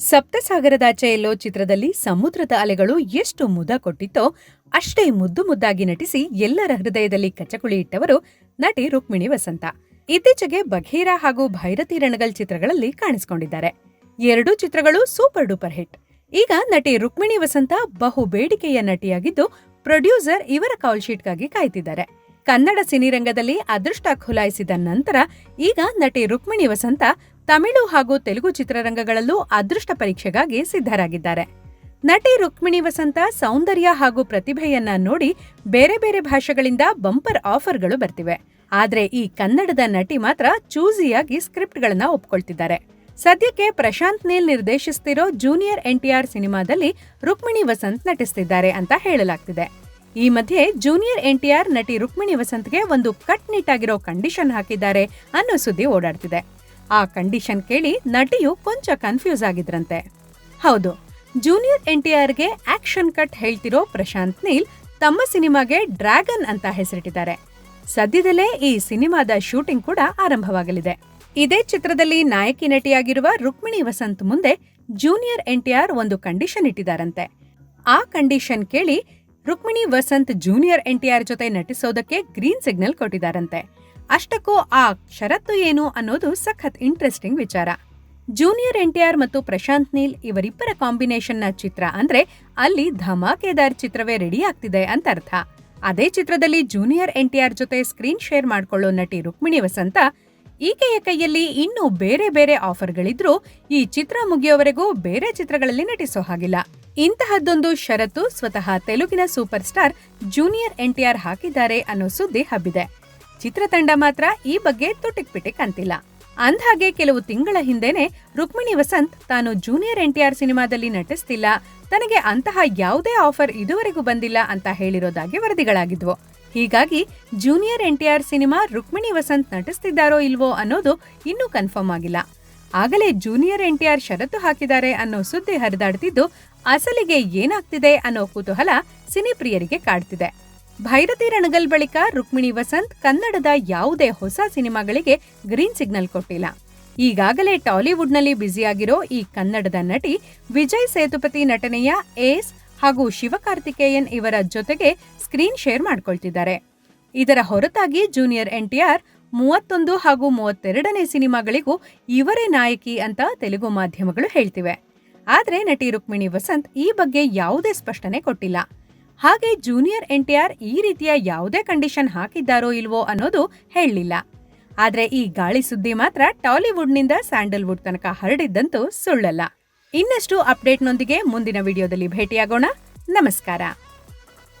ಸಪ್ತಸಾಗರದಾಚೆ ಎಲ್ಲೋ ಚಿತ್ರದಲ್ಲಿ ಸಮುದ್ರದ ಅಲೆಗಳು ಎಷ್ಟು ಮುದ ಕೊಟ್ಟಿತ್ತೋ ಅಷ್ಟೇ ಮುದ್ದು ಮುದ್ದಾಗಿ ನಟಿಸಿ ಎಲ್ಲರ ಹೃದಯದಲ್ಲಿ ಕಚ್ಚಕುಳಿ ಇಟ್ಟವರು ನಟಿ ರುಕ್ಮಿಣಿ ವಸಂತ. ಇತ್ತೀಚೆಗೆ ಬಘೀರಾ ಹಾಗೂ ಭೈರತಿ ರಣಗಲ್ ಚಿತ್ರಗಳಲ್ಲಿ ಕಾಣಿಸಿಕೊಂಡಿದ್ದಾರೆ. ಎರಡೂ ಚಿತ್ರಗಳು ಸೂಪರ್ ಡೂಪರ್ ಹಿಟ್. ಈಗ ನಟಿ ರುಕ್ಮಿಣಿ ವಸಂತ ಬಹು ಬೇಡಿಕೆಯ ನಟಿಯಾಗಿದ್ದು ಪ್ರೊಡ್ಯೂಸರ್ ಇವರ ಕೌಲ್ ಶೀಟ್ಗಾಗಿ ಕಾಯ್ತಿದ್ದಾರೆ. ಕನ್ನಡ ಸಿನಿರಂಗದಲ್ಲಿ ಅದೃಷ್ಟ ಖುಲಾಯಿಸಿದ ನಂತರ ಈಗ ನಟಿ ರುಕ್ಮಿಣಿ ವಸಂತ ತಮಿಳು ಹಾಗೂ ತೆಲುಗು ಚಿತ್ರರಂಗಗಳಲ್ಲೂ ಅದೃಷ್ಟ ಪರೀಕ್ಷೆಗಾಗಿ ಸಿದ್ಧರಾಗಿದ್ದಾರೆ. ನಟಿ ರುಕ್ಮಿಣಿ ವಸಂತ ಸೌಂದರ್ಯ ಹಾಗೂ ಪ್ರತಿಭೆಯನ್ನ ನೋಡಿ ಬೇರೆ ಬೇರೆ ಭಾಷೆಗಳಿಂದ ಬಂಪರ್ ಆಫರ್ಗಳು ಬರ್ತಿವೆ. ಆದ್ರೆ ಈ ಕನ್ನಡದ ನಟಿ ಮಾತ್ರ ಚೂಸಿಯಾಗಿ ಸ್ಕ್ರಿಪ್ಟ್ಗಳನ್ನ ಒಪ್ಕೊಳ್ತಿದ್ದಾರೆ. ಸದ್ಯಕ್ಕೆ ಪ್ರಶಾಂತ್ ನೀಲ್ ನಿರ್ದೇಶಿಸ್ತಿರೋ ಜೂನಿಯರ್ ಎನ್ಟಿಆರ್ ಸಿನಿಮಾದಲ್ಲಿ ರುಕ್ಮಿಣಿ ವಸಂತ್ ನಟಿಸ್ತಿದ್ದಾರೆ ಅಂತ ಹೇಳಲಾಗ್ತಿದೆ. ಈ ಮಧ್ಯೆ ಜೂನಿಯರ್ ಎನ್ಟಿಆರ್ ನಟಿ ರುಕ್ಮಿಣಿ ವಸಂತ್ಗೆ ಒಂದು ಕಟ್ ನಿಟ್ಟಾಗಿರೋ ಕಂಡೀಷನ್ ಹಾಕಿದ್ದಾರೆ ಅನ್ನೋ ಸುದ್ದಿ ಓಡಾಡ್ತಿದೆ. ಆ ಕಂಡೀಷನ್ ಕೇಳಿ ನಟಿಯು ಕೊಂಚ ಕನ್ಫ್ಯೂಸ್ ಆಗಿದ್ರಂತೆ. ಹೌದು, ಜೂನಿಯರ್ ಎನ್ ಟಿ ಆರ್ಗೆ ಆಕ್ಷನ್ ಕಟ್ ಹೇಳ್ತಿರೋ ಪ್ರಶಾಂತ್ ನೀಲ್ ತಮ್ಮ ಸಿನಿಮಾಗೆ ಡ್ರ್ಯಾಗನ್ ಅಂತ ಹೆಸರಿಟ್ಟಿದ್ದಾರೆ. ಸದ್ಯದಲ್ಲೇ ಈ ಸಿನಿಮಾದ ಶೂಟಿಂಗ್ ಕೂಡ ಆರಂಭವಾಗಲಿದೆ. ಇದೇ ಚಿತ್ರದಲ್ಲಿ ನಾಯಕಿ ನಟಿಯಾಗಿರುವ ರುಕ್ಮಿಣಿ ವಸಂತ್ ಮುಂದೆ ಜೂನಿಯರ್ ಎನ್ ಟಿ ಆರ್ ಒಂದು ಕಂಡೀಷನ್ ಇಟ್ಟಿದ್ದಾರಂತೆ. ಆ ಕಂಡೀಷನ್ ಕೇಳಿ Rukmini Vasanth junior N T R ಜೊತೆ ನಟಿಸೋದಕ್ಕೆ ಗ್ರೀನ್ ಸಿಗ್ನಲ್ ಕೊಟ್ಟಿದ್ದಾರಂತೆ. ಅಷ್ಟಕ್ಕೂ ಆ ಷರತ್ತು ಏನು ಅನ್ನೋದು ಸಖತ್ ಇಂಟ್ರೆಸ್ಟಿಂಗ್ ವಿಚಾರ. ಜೂನಿಯರ್ ಎನ್ ಟಿ ಆರ್ ಮತ್ತು ಪ್ರಶಾಂತ್ ನೀಲ್ ಇವರಿಬ್ಬರ ಕಾಂಬಿನೇಷನ್ನ ಚಿತ್ರ ಅಂದ್ರೆ ಅಲ್ಲಿ ಧಮಾಕೆದಾರ್ ಚಿತ್ರವೇ ರೆಡಿ ಆಗ್ತಿದೆ ಅಂತ ಅರ್ಥ ಅದೇ ಚಿತ್ರದಲ್ಲಿ ಜೂನಿಯರ್ ಎನ್ಟಿಆರ್ ಜೊತೆ ಸ್ಕ್ರೀನ್ ಶೇರ್ ಮಾಡ್ಕೊಳ್ಳೋ ನಟಿ ರುಕ್ಮಿಣಿ ವಸಂತ ಈಕೆಯ ಕೈಯಲ್ಲಿ ಇನ್ನೂ ಬೇರೆ ಬೇರೆ ಆಫರ್ಗಳಿದ್ರೂ ಈ ಚಿತ್ರ ಮುಗಿಯೋವರೆಗೂ ಬೇರೆ ಚಿತ್ರಗಳಲ್ಲಿ ನಟಿಸೋ ಹಾಗಿಲ್ಲ. ಇಂತಹದ್ದೊಂದು ಷರತ್ತು ಸ್ವತಃ ತೆಲುಗಿನ ಸೂಪರ್ ಸ್ಟಾರ್ ಜೂನಿಯರ್ ಎನ್ಟಿಆರ್ ಹಾಕಿದ್ದಾರೆ ಅನ್ನೋ ಸುದ್ದಿ ಹಬ್ಬಿದೆ. ಚಿತ್ರತಂಡ ಮಾತ್ರ ಈ ಬಗ್ಗೆ ತುಟಿಕ್ ಪಿಟಿಕ್ ಅಂತಿಲ್ಲ ಅಂದ್ಹಾಗೆ ಕೆಲವು ತಿಂಗಳ ಹಿಂದೆನೆ ರುಕ್ಮಿಣಿ ವಸಂತ್ ತಾನು ಜೂನಿಯರ್ ಎನ್ಟಿಆರ್ ಸಿನಿಮಾದಲ್ಲಿ ನಟಿಸ್ತಿಲ್ಲ. ತನಗೆ ಅಂತಹ ಯಾವುದೇ ಆಫರ್ ಇದುವರೆಗೂ ಬಂದಿಲ್ಲ ಅಂತ ಹೇಳಿರೋದಾಗಿ ವರದಿಗಳಾಗಿದ್ವು. ಹೀಗಾಗಿ junior NTR cinema Rukmini Vasanth ನಟಿಸ್ತಿದ್ದಾರೋ ಇಲ್ವೋ ಅನ್ನೋದು ಇನ್ನೂ ಕನ್ಫರ್ಮ್ ಆಗಿಲ್ಲ. ಆಗಲೇ ಜೂನಿಯರ್ ಎನ್ಟಿಆರ್ ಷರತ್ತು ಹಾಕಿದ್ದಾರೆ ಅನ್ನೋ ಸುದ್ದಿ ಹರಿದಾಡ್ತಿದ್ದು, ಅಸಲಿಗೆ ಏನಾಗ್ತಿದೆ ಅನ್ನೋ ಕುತೂಹಲ ಸಿನಿಪ್ರಿಯರಿಗೆ ಕಾಡ್ತಿದೆ. ಭೈರತಿ ರಣಗಲ್ ಬಳಿಕ ರುಕ್ಮಿಣಿ ವಸಂತ್ ಕನ್ನಡದ ಯಾವುದೇ ಹೊಸ ಸಿನಿಮಾಗಳಿಗೆ ಗ್ರೀನ್ ಸಿಗ್ನಲ್ ಕೊಟ್ಟಿಲ್ಲ. ಈಗಾಗಲೇ ಟಾಲಿವುಡ್ನಲ್ಲಿ ಬ್ಯುಸಿಯಾಗಿರೋ ಈ ಕನ್ನಡದ ನಟಿ ವಿಜಯ್ ಸೇತುಪತಿ ನಟನೆಯ ಏಸ್ ಹಾಗೂ ಶಿವಕಾರ್ತಿಕೇಯನ್ ಇವರ ಜೊತೆಗೆ ಸ್ಕ್ರೀನ್ ಶೇರ್ ಮಾಡ್ಕೊಳ್ತಿದ್ದಾರೆ. ಇದರ ಹೊರತಾಗಿ ಜೂನಿಯರ್ ಎನ್ಟಿಆರ್ ಮೂವತ್ತೊಂದು ಹಾಗೂ ಮೂವತ್ತೆರಡನೇ ಸಿನಿಮಾಗಳಿಗೂ ಇವರೇ ನಾಯಕಿ ಅಂತ ತೆಲುಗು ಮಾಧ್ಯಮಗಳು ಹೇಳ್ತಿವೆ. ಆದರೆ ನಟಿ ರುಕ್ಮಿಣಿ ವಸಂತ್ ಈ ಬಗ್ಗೆ ಯಾವುದೇ ಸ್ಪಷ್ಟನೆ ಕೊಟ್ಟಿಲ್ಲ. ಹಾಗೆ ಜೂನಿಯರ್ ಎನ್ಟಿಆರ್ ಈ ರೀತಿಯ ಯಾವುದೇ ಕಂಡೀಷನ್ ಹಾಕಿದ್ದಾರೋ ಇಲ್ವೋ ಅನ್ನೋದು ಹೇಳಲಿಲ್ಲ. ಆದರೆ ಈ ಗಾಳಿ ಸುದ್ದಿ ಮಾತ್ರ ಟಾಲಿವುಡ್ನಿಂದ ಸ್ಯಾಂಡಲ್ವುಡ್ ತನಕ ಹರಡಿದ್ದಂತೂ ಸುಳ್ಳಲ್ಲ. ಇನ್ನಷ್ಟು ಅಪ್ಡೇಟ್ನೊಂದಿಗೆ ಮುಂದಿನ ವಿಡಿಯೋದಲ್ಲಿ ಭೇಟಿಯಾಗೋಣ. ನಮಸ್ಕಾರ.